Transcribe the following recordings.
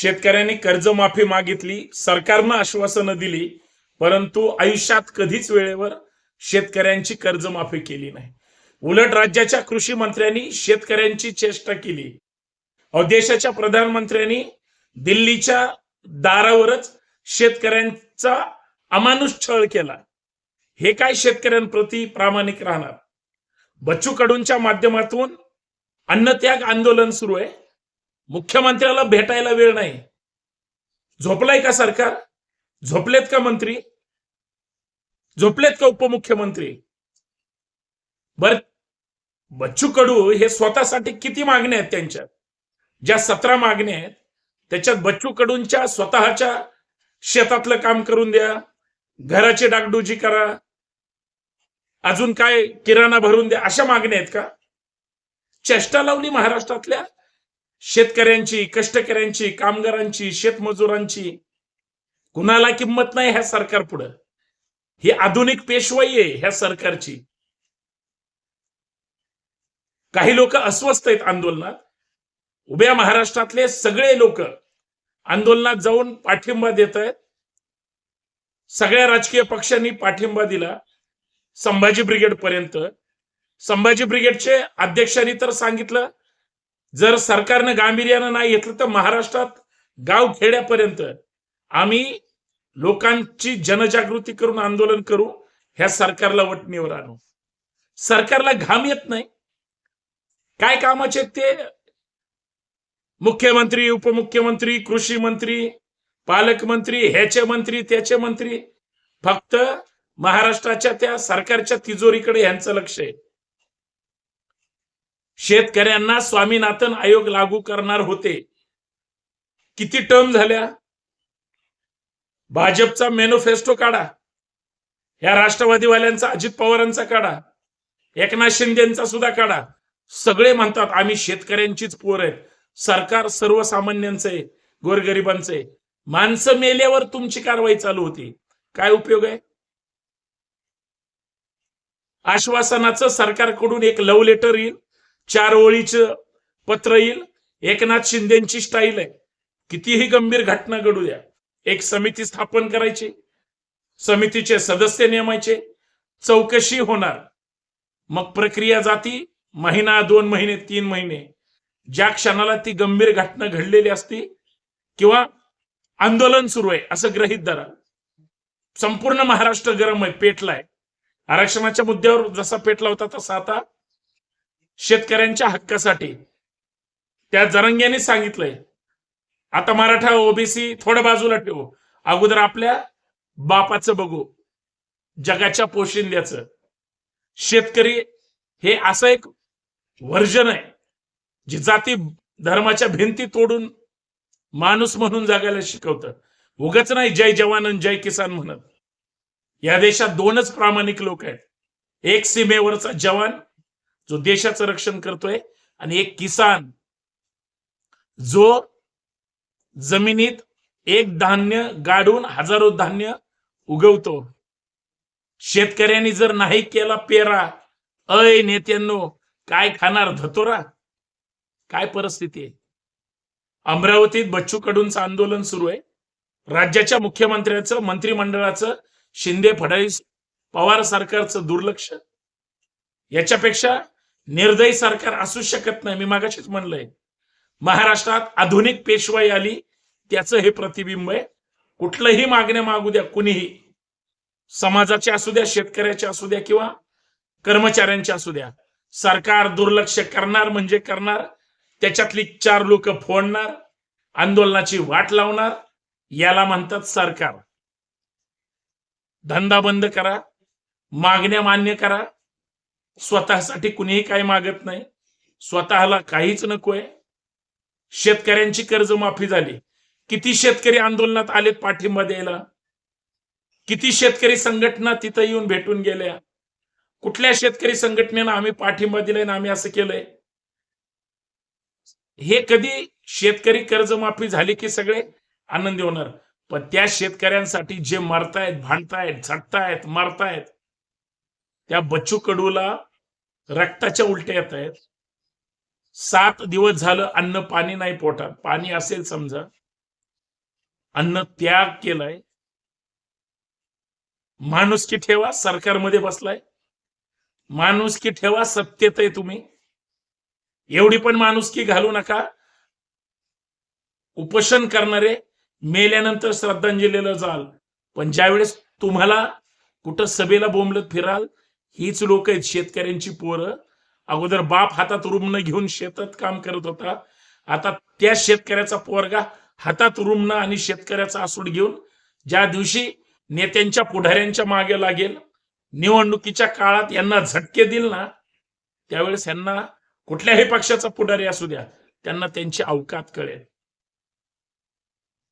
शेतकऱ्यांनी कर्जमाफी मागितली सरकारनं आश्वासनं दिली परंतु आयुष्यात कधीच वेळेवर शेतकऱ्यांची कर्जमाफी केली नाही. उलट राज्याच्या कृषी मंत्र्यांनी शेतकऱ्यांची चेष्टा केली. देशाच्या प्रधानमंत्र्यांनी दिल्लीच्या दारावरच शेतकऱ्यांचा अमानुष छळ केला. हे काय शेतकऱ्यांप्रती प्रामाणिक राहणार? बच्चू कडूंच्या माध्यमातून अन्नत्याग आंदोलन सुरू आहे. मुख्यमंत्र्याला भेटायला वेळ नाही. झोपलाय का सरकार? झोपलेत का मंत्री? झोपलेत का उपमुख्यमंत्री? बर बच्चू कडू हे स्वतःसाठी किती मागण्या आहेत त्यांच्या ज्या सतरा मागण्या आहेत त्याच्यात बच्चू कडूंच्या स्वतःच्या शेतातलं काम करून द्या घराची डागडुजी करा अजून काय किराणा भरून द्या अशा मागण्या आहेत का? चेष्टा लावली महाराष्ट्रातल्या? शेतकऱ्यांची कष्टकऱ्यांची कामगारांची शेतमजुरांची. कुणाला किंमत नाही ह्या सरकार पुढं. ही आधुनिक पेशवाई आहे ह्या सरकारची. काही लोक अस्वस्थ आहेत आंदोलनात. उभ्या महाराष्ट्रातले सगळे लोक आंदोलनात जाऊन पाठिंबा देत आहेत. सगळ्या राजकीय पक्षांनी पाठिंबा दिला. संभाजी ब्रिगेड पर्यंत संभाजी ब्रिगेडचे अध्यक्षांनी तर सांगितलं जर सरकारनं गांभीर्यानं नाही घेतलं तर महाराष्ट्रात गाव खेड्यापर्यंत आम्ही लोकांची जनजागृती करून आंदोलन करू ह्या सरकारला वटणीवर आणू. सरकारला घाम येत नाही. काय कामाचे ते? मुख्यमंत्री उपमुख्यमंत्री कृषी मंत्री पालकमंत्री ह्याचे मंत्री त्याचे मंत्री. फक्त महाराष्ट्राच्या त्या सरकारच्या तिजोरीकडे यांचं लक्ष आहे. शेतकऱ्यांना स्वामीनाथन आयोग लागू करणार होते. किती टर्म झाल्या? भाजपचा मॅनिफेस्टो काढा. या राष्ट्रवादीवाल्यांचा अजित पवारांचा काढा. एकनाथ शिंदेचा सुद्धा काढा. सगळे म्हणतात आम्ही शेतकऱ्यांचीच पोर आहेत. सरकार सर्वसामान्यांचं आहे गोरगरिबांचं आहे. माणसं मेल्यावर तुमची कारवाई चालू होती. काय उपयोग आहे? आश्वासनाचं सरकारकडून एक लव्ह लेटर येईल. चार ओळीचं पत्र येईल. एकनाथ शिंदेची स्टाईल आहे. कितीही गंभीर घटना घडू द्या एक समिती स्थापन करायची समितीचे सदस्य नेमायचे चौकशी होणार. मग प्रक्रिया जाती महिना दोन महिने तीन महिने. ज्या क्षणाला ती गंभीर घटना घडलेली असती किंवा आंदोलन सुरू आहे असं गृहित धरा. संपूर्ण महाराष्ट्र गरम आहे पेटलाय. आरक्षणाच्या मुद्द्यावर जसा पेटला होता तसा आता शेतकऱ्यांच्या हक्कासाठी. त्या जरंग्याने सांगितलंय. आता मराठा ओबीसी थोडं बाजूला ठेवू. अगोदर आपल्या बापाचं बघू. जगाच्या पोशिंद्याचं. शेतकरी हे असं एक वर्जन आहे जी जाती धर्माच्या भिंती तोडून माणूस म्हणून जगायला शिकवतं. उगच नाही जय जवान आणि जय किसान म्हणत. या देशात दोनच प्रामाणिक लोक आहेत. एक सीमेवरचा जवान जो देशाचं रक्षण करतोय आणि एक किसान जो जमिनीत एक धान्य गाडून हजारो धान्य उगवतो. शेतकऱ्यांनी जर नाही केला पेरा अय नेत्यांनो काय खाणार धतोरा? काय परिस्थिती आहे? अमरावतीत बच्चू कडूंचं आंदोलन सुरू आहे. राज्याच्या मुख्यमंत्र्याचं मंत्रिमंडळाचं शिंदे फडणवीस पवार सरकारचं दुर्लक्ष. याच्यापेक्षा निर्दयी सरकार असू शकत नाही. मी मागाशीच म्हणलंय. महाराष्ट्रात आधुनिक पेशवाई आली त्याचं हे प्रतिबिंब आहे. कुठलंही मागण्या मागू द्या कुणीही. समाजाच्या असू द्या शेतकऱ्याच्या असू द्या किंवा कर्मचाऱ्यांच्या असू द्या. सरकार दुर्लक्ष करणार म्हणजे करणार. त्याच्यातली चार लोक फोडणार आंदोलनाची वाट लावणार. याला म्हणतात सरकार. धंदा बंद करा मागण्या मान्य करा. स्वतःसाठी कुणीही काही मागत नाही. स्वतःला काहीच नकोय. शेतकऱ्यांची कर्जमाफी झाली. किती शेतकरी आंदोलनात आलेत पाठिंबा द्यायला? किती शेतकरी संघटना तिथं येऊन भेटून गेल्या? कुठल्या शेतकरी संघटनेनं आम्ही पाठिंबा दिलाय ना आम्ही असं केलंय? हे कधी शेतकरी कर्जमाफी झाली की सगळे आनंदी होणार? पण त्या शेतकऱ्यांसाठी जे मरतायत भांडतायत झटतायत मारतायत त्या बच्चू कडूला रक्ताच्या उलट्या येत आहेत. सात दिवस झालं अन्न पाणी नाही पोटात. पाणी असेल समजा. अन्न त्याग केलाय. माणुसकी ठेवा सरकारमध्ये बसलाय. माणुसकी ठेवा सत्तेत आहे तुम्ही. एवढी पण माणुसकी घालू नका. उपोषण करणारे मेल्यानंतर श्रद्धांजलीला जाल. पण ज्यावेळेस तुम्हाला कुठं सभेला बोंबलत फिराल हीच लोक आहेत शेतकऱ्यांची पोरं. अगोदर बाप हातात रुग्ण घेऊन शेतात काम करत होता. आता त्या शेतकऱ्याचा पोरगा हातात रुग्ण आणि शेतकऱ्याचा आसूड घेऊन ज्या दिवशी नेत्यांच्या पुढाऱ्यांच्या मागे लागेल निवडणुकीच्या काळात यांना झटके दिल ना त्यावेळेस यांना कुठल्याही पक्षाचा पुढारी असू द्या त्यांना त्यांची अवकात कळेल.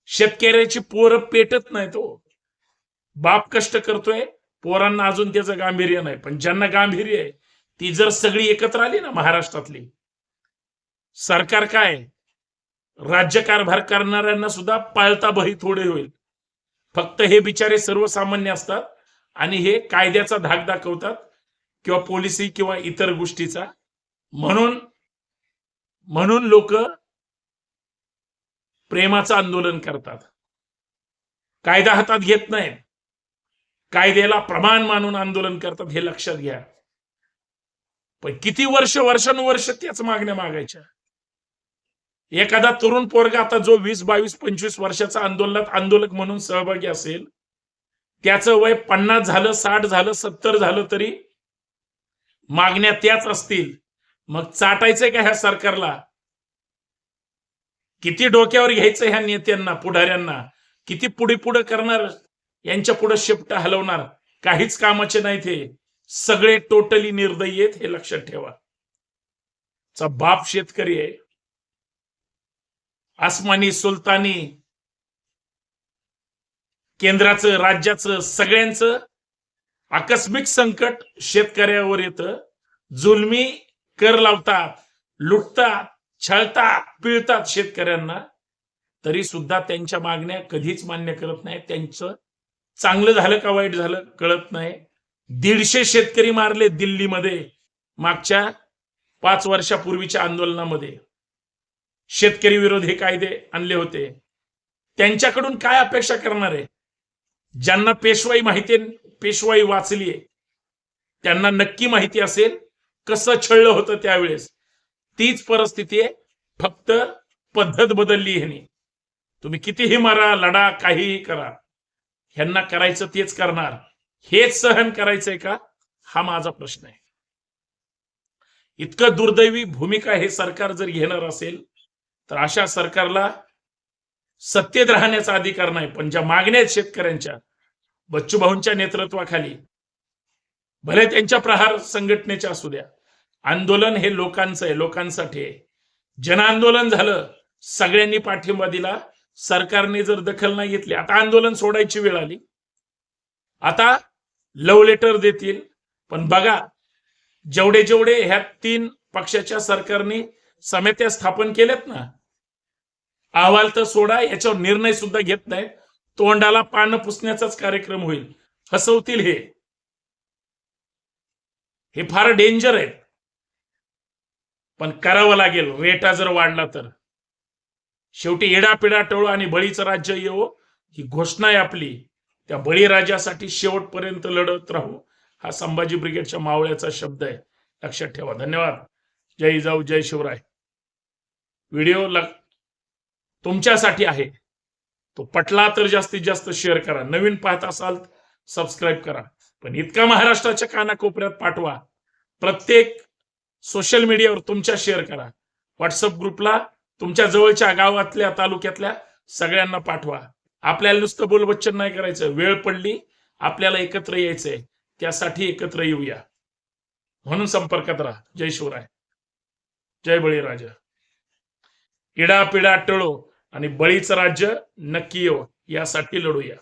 शेतकऱ्याची पोरं पेटत नाही तो हो. बाप कष्ट करतोय पोरांना अजून त्याचं गांभीर्य नाही. पण ज्यांना गांभीर्य आहे ती जर सगळी एकत्र आली ना महाराष्ट्रातली सरकार काय? राज्यकारभार करणाऱ्यांना सुद्धा पाळता बही थोडे होईल. फक्त हे बिचारे सर्वसामान्य असतात आणि हे कायद्याचा धाक दाखवतात किंवा पोलिसी किंवा इतर गोष्टीचा. म्हणून म्हणून लोक प्रेमाचं आंदोलन करतात. कायदा हातात घेत नाहीत. कायद्याला प्रमाण मानून आंदोलन करतात हे लक्षात घ्या. पण किती वर्ष वर्षानुवर्ष त्याच मागण्या मागायच्या? एखादा तरुण पोरगा आता जो वीस बावीस पंचवीस वर्षाचा आंदोलनात आंदोलक म्हणून सहभागी असेल त्याचं वय पन्नास झालं साठ झालं सत्तर झालं तरी मागण्या त्याच असतील. मग चाटायचंय का ह्या सरकारला? किती डोक्यावर घ्यायचं ह्या नेत्यांना पुढाऱ्यांना? किती पुढे पुढे करणार यांच्या पुढे शेपट हलवणार. काहीच कामाचे नाहीत हे. सगळे टोटली निर्दयी आहेत हे लक्षात ठेवा. चा बाप शेतकरी आहे. आसमानी सुलतानी केंद्राचं राज्याचं सगळ्यांचं आकस्मिक संकट शेतकऱ्यावर येतं. जुलमी कर लावतात लुटतात छळतात पिळतात शेतकऱ्यांना. तरी सुद्धा त्यांच्या मागण्या कधीच मान्य करत नाही त्यांचं चांगलं झालं का वाईट झालं कळत नाही. दीडशे शेतकरी मारले दिल्लीमध्ये मागच्या पाच वर्षापूर्वीच्या आंदोलनामध्ये. शेतकरी विरोध हे कायदे आणले होते. त्यांच्याकडून काय अपेक्षा करणार आहे? ज्यांना पेशवाई माहिती पेशवाई वाचली त्यांना नक्की माहिती असेल कसं छळलं होतं त्यावेळेस. तीच परिस्थिती आहे फक्त पद्धत बदलली ह्यानी. तुम्ही कितीही मारा लढा काहीही करा. ह्यांना करायचं तेच करणार. हेच सहन करायचंय का? हा माझा प्रश्न आहे. इतकं दुर्दैवी भूमिका हे सरकार जर घेणार असेल तर अशा सरकारला सत्तेत राहण्याचा अधिकार नाही पण ज्या मागण्या आहेत शेतकऱ्यांच्या बच्चूभाऊंच्या नेतृत्वाखाली भले त्यांच्या प्रहार संघटनेच्या असू द्या आंदोलन हे लोकांचं आहे लोकांसाठी आहे. जन आंदोलन झालं सगळ्यांनी पाठिंबा दिला सरकारने जर दखल नाही घेतली आता आंदोलन सोडायची वेळ आली. आता लव लेटर देतील. पण बघा जेवढे जेवढे ह्या तीन पक्षाच्या सरकारने समित्या स्थापन केल्यात ना अहवाल तर सोडा याच्यावर निर्णय सुद्धा घेत नाही तोंडाला पानं पुसण्याचाच कार्यक्रम होईल. हसवतील हे. हे फार डेंजर आहे पण करावं लागेल. रेटा जर वाढला तर. शेवटी येडापिडा टळू आणि बळीचं राज्य येवो. ही घोषणा आहे आपली. त्या बळीराजासाठी शेवटपर्यंत लढत राहू. हा संभाजी ब्रिगेडच्या मावळ्याचा शब्द आहे. लक्षात ठेवा. धन्यवाद. जय जाऊ जय शिवराय. व्हिडिओ तुमच्यासाठी आहे. तो पटला तर जास्तीत जास्त शेअर करा. नवीन पाहत असाल सबस्क्राईब करा. पण इतका महाराष्ट्राच्या कानाकोपऱ्यात पाठवा. प्रत्येक सोशल मीडियावर तुमच्या शेअर करा. व्हॉट्सअप ग्रुपला तुमच्या जवळच्या गावातल्या तालुक्यातल्या सगळ्यांना पाठवा. आपल्याला नुसतं बोलबच्चन नाही करायचं. वेळ पडली आपल्याला एकत्र यायचंय. त्यासाठी एकत्र येऊया. म्हणून संपर्कात राहा. जय शिवराय. जय बळीराजा. इडा पिडा टळो आणि बळीचं राज्य नक्की येऊ यासाठी लढूया.